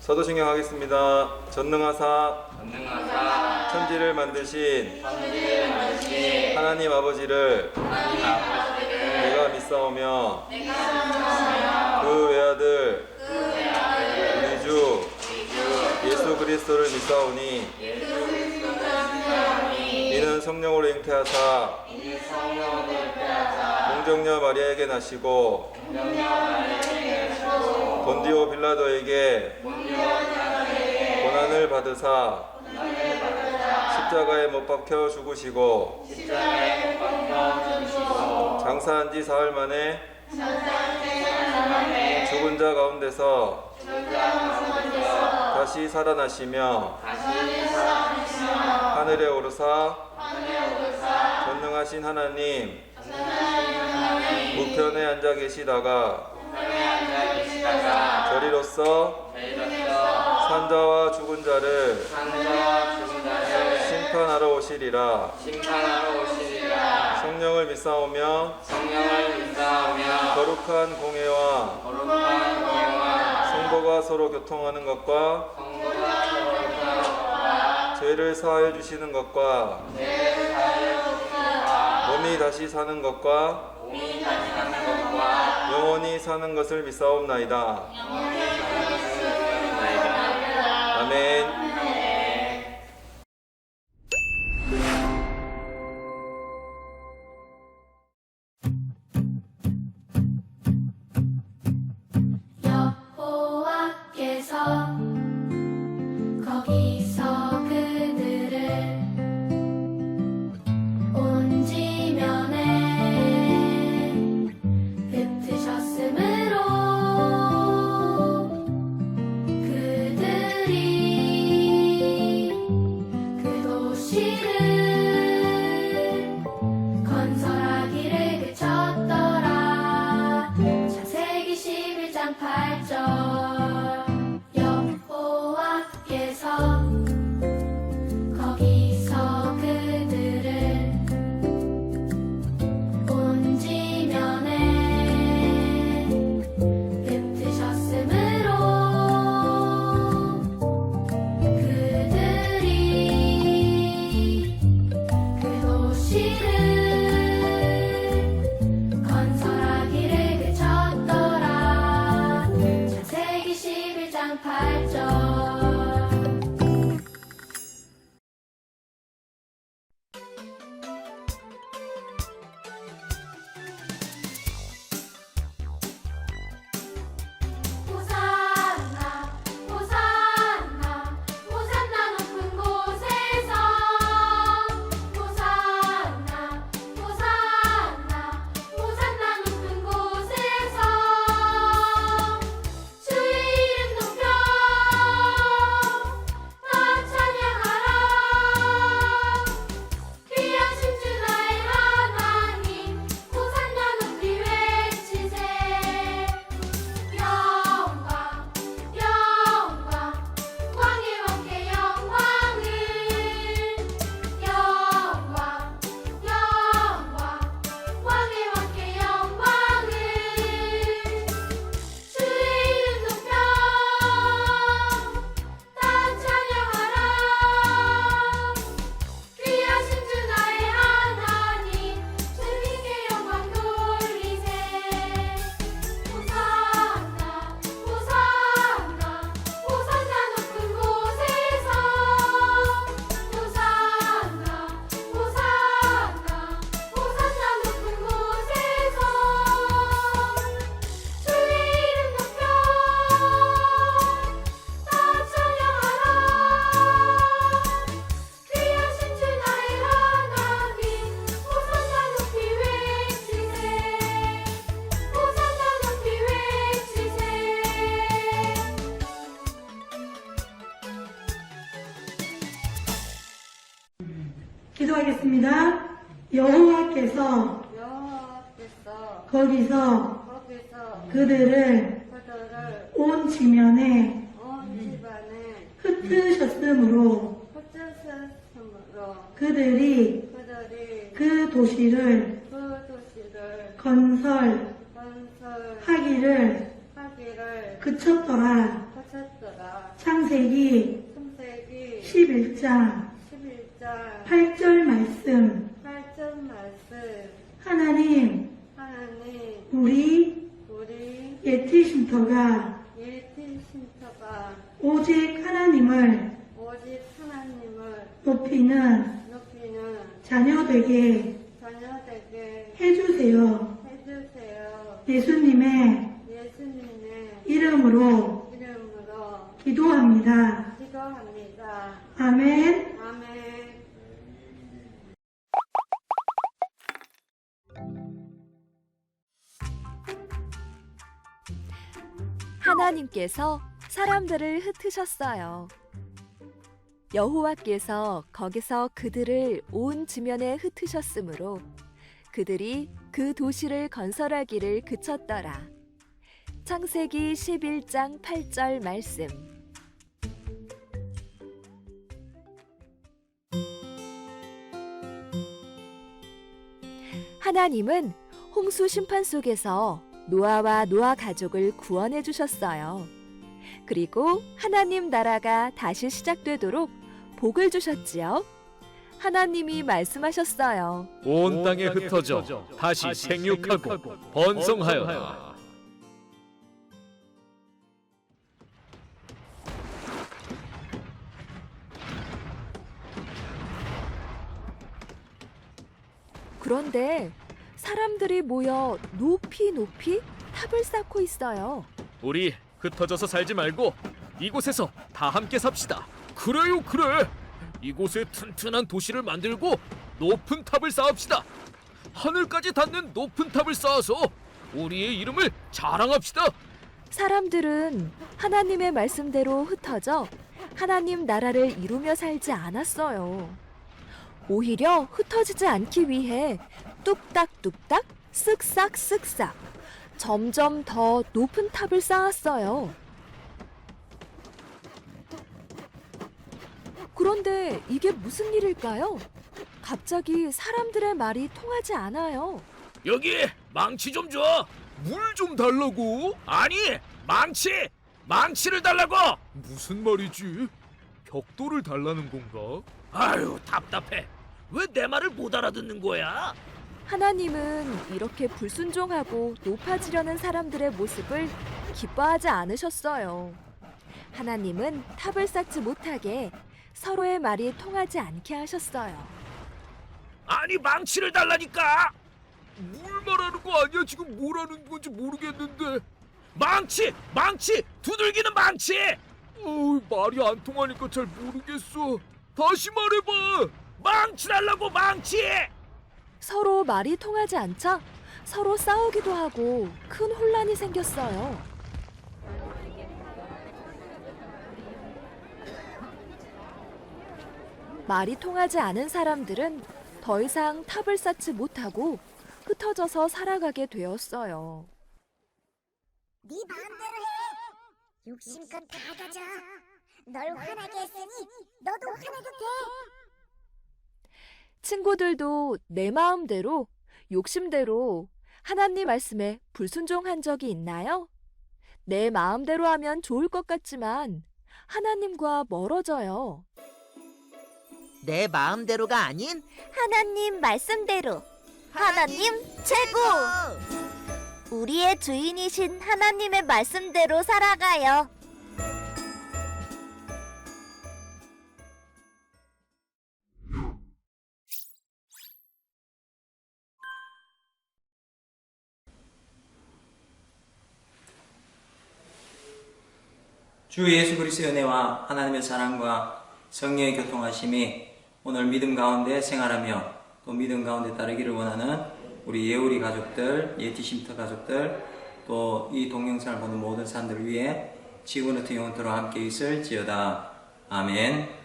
서도신경 하겠습니다. 전능하사 전능하사 천지를 만드신 천지를 만드신 하나님 아버지를 하나님 아버지를 내가 믿사오며 그 외아들 우리 주 예수 그리스도를 믿사오니 예수 성령으로 잉태하사 이는 성령으로 잉태하사 공정녀 마리아에게 나시고 본디오 빌라도에게 고난을 받으사 십자가에 못 박혀 죽으시고 장사한 지 사흘 만에 죽은 자 가운데서 다시 살아나시며 하늘에 오르사 전능하신 하나님 우편에 앉아 계시다가 저리로서 산자와 죽은 자를 심판하러 오시리라. 성령을 믿사오며 거룩한 공예와 성도가 서로 교통하는 것과 죄를 사하여 주시는 것과 죄를 사하여 주시니까 몸이 다시 사는 것과 몸이 다시 사는 것과 영원히 사는 것을 믿사옵나이다. 아멘. 기도하겠습니다. 여호와께서 여호와께서 거기서 거기서 그들을 그들을 온 지면에 온 집안에 흩으셨으므로 흩어졌으므로 그들이 그들이 그 도시를 그 도시를 건설하기를 건설하기를 그쳤더라. 하셨더라. 창세기 창세기 11장 11장 8절 말씀 8절 말씀 하나님 하나님 우리 우리 예티 쉼터가 일티 신터가 오직 하나님을 오직 하나님을 높이는 높이는 자녀되게 자녀되게. 해주세요. 하나님께서 사람들을 흩으셨어요. 여호와께서 거기서 그들을 온 지면에 흩으셨으므로 그들이 그 도시를 건설하기를 그쳤더라. 창세기 11장 8절 말씀. 하나님은 홍수 심판 속에서 노아와 노아 가족을 구원해 주셨어요. 그리고 하나님 나라가 다시 시작되도록 복을 주셨지요. 하나님이 말씀하셨어요. 온 땅에 흩어져 다시 생육하고 번성하여라. 그런데 사람들이 모여 높이 높이 탑을 쌓고 있어요. 우리 흩어져서 살지 말고 이곳에서 다 함께 삽시다. 그래요, 그래. 이곳에 튼튼한 도시를 만들고 높은 탑을 쌓읍시다. 하늘까지 닿는 높은 탑을 쌓아서 우리의 이름을 자랑합시다. 사람들은 하나님의 말씀대로 흩어져 하나님 나라를 이루며 살지 않았어요. 오히려 흩어지지 않기 위해 뚝딱 뚝딱 쓱싹 쓱싹 점점 더 높은 탑을 쌓았어요. 그런데 이게 무슨 일일까요? 갑자기 사람들의 말이 통하지 않아요. 여기 망치 좀 줘. 물 좀 달라고? 아니, 망치! 망치를 달라고! 무슨 말이지? 벽돌을 달라는 건가? 아유, 답답해. 왜 내 말을 못 알아듣는 거야? 하나님은 이렇게 불순종하고 높아지려는 사람들의 모습을 기뻐하지 않으셨어요. 하나님은 탑을 쌓지 못하게 서로의 말이 통하지 않게 하셨어요. 아니, 망치를 달라니까! 뭘 말하는 거 아니야? 지금 뭐라는 건지 모르겠는데. 망치! 망치! 두들기는 망치! 어, 말이 안 통하니까 잘 모르겠어. 다시 말해봐. 망치 달라고 망치! 서로 말이 통하지 않자 서로 싸우기도 하고 큰 혼란이 생겼어요. 말이 통하지 않은 사람들은 더 이상 탑을 쌓지 못하고 흩어져서 살아가게 되었어요. 네 마음대로 해. 욕심껏 다 가져. 널 화나게 했으니 너도 화내도 돼. 친구들도 내 마음대로, 욕심대로 하나님 말씀에 불순종한 적이 있나요? 내 마음대로 하면 좋을 것 같지만 하나님과 멀어져요. 내 마음대로가 아닌 하나님 말씀대로. 하나님 최고. 우리의 주인이신 하나님의 말씀대로 살아가요. 주 예수 그리스도의 은혜와 하나님의 사랑과 성령의 교통하심이 오늘 믿음 가운데 생활하며 또 믿음 가운데 따르기를 원하는 우리 예우리 가족들, 예티쉼터 가족들, 또 이 동영상을 보는 모든 사람들을 위해 지구노트 영원토록 함께 있을지어다. 아멘.